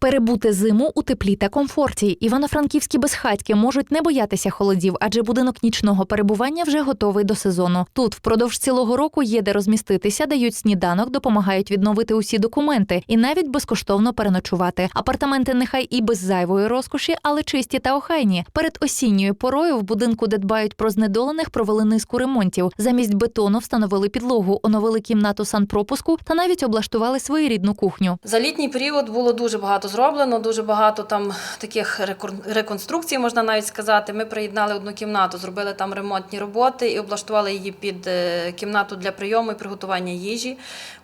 Перебути зиму у теплі та комфорті. Івано-франківські безхатьки можуть не боятися холодів, адже будинок нічного перебування вже готовий до сезону. Тут впродовж цілого року є де розміститися, дають сніданок, допомагають відновити усі документи і навіть безкоштовно переночувати. Апартаменти нехай і без зайвої розкоші, але чисті та охайні. Перед осінньою порою в будинку, де дбають про знедолених, провели низку ремонтів. Замість бетону встановили підлогу, оновили кімнату санпропуску та навіть облаштували своєрідну кухню. За літній період було дуже багато зроблено, дуже багато там таких реконструкцій, можна навіть сказати. Ми приєднали одну кімнату, зробили там ремонтні роботи і облаштували її під е, кімнату для прийому і приготування їжі.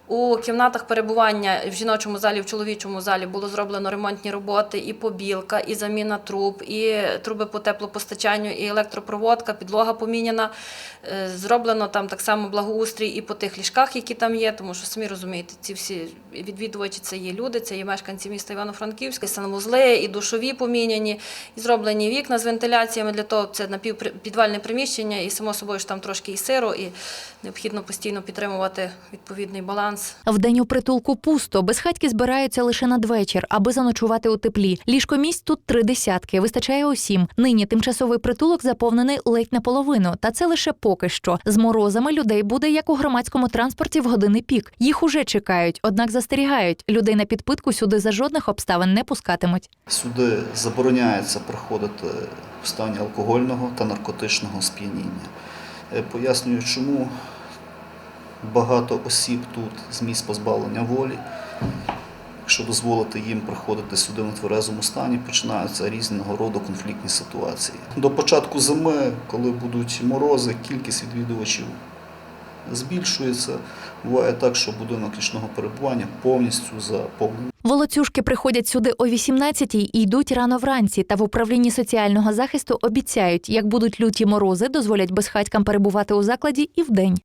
У кімнатах перебування в жіночому залі, в чоловічому залі було зроблено ремонтні роботи, і побілка, і заміна труб, і труби по теплопостачанню, і електропроводка, підлога поміняна. Е, Зроблено там так само благоустрій і по тих ліжках, які там є, тому що самі розумієте, ці всі відвідувачі це є люди, це є мешканці міста Івано-Франківська, санвузли, і душові поміняні, і зроблені вікна з вентиляціями для того, це напівпідвальне приміщення, і само собою ж там трошки і сиро, і необхідно постійно підтримувати відповідний баланс. Вдень у притулку пусто, безхатьки збираються лише надвечір, аби заночувати у теплі. Ліжко місць тут три десятки, вистачає усім. Нині тимчасовий притулок заповнений ледь наполовину, та це лише поки що. З морозами людей буде як у громадському транспорті в години пік. Їх уже чекають, однак застерігають. Людей на підпитку сюди за жодних обставин не пускатимуть. Сюди забороняється приходити в стані алкогольного та наркотичного сп'яніння. Е, Пояснюю, чому багато осіб тут з місць позбавлення волі. Якщо дозволити їм приходити сюди в нетверезому стані, починаються різного роду конфліктні ситуації. До початку зими, коли будуть морози, кількість відвідувачів збільшується. Буває так, що будинок нічного перебування повністю заповнений. Волоцюжки приходять сюди о 18-й і йдуть рано вранці. Та в управлінні соціального захисту обіцяють, як будуть люті морози, дозволять безхатькам перебувати у закладі і вдень.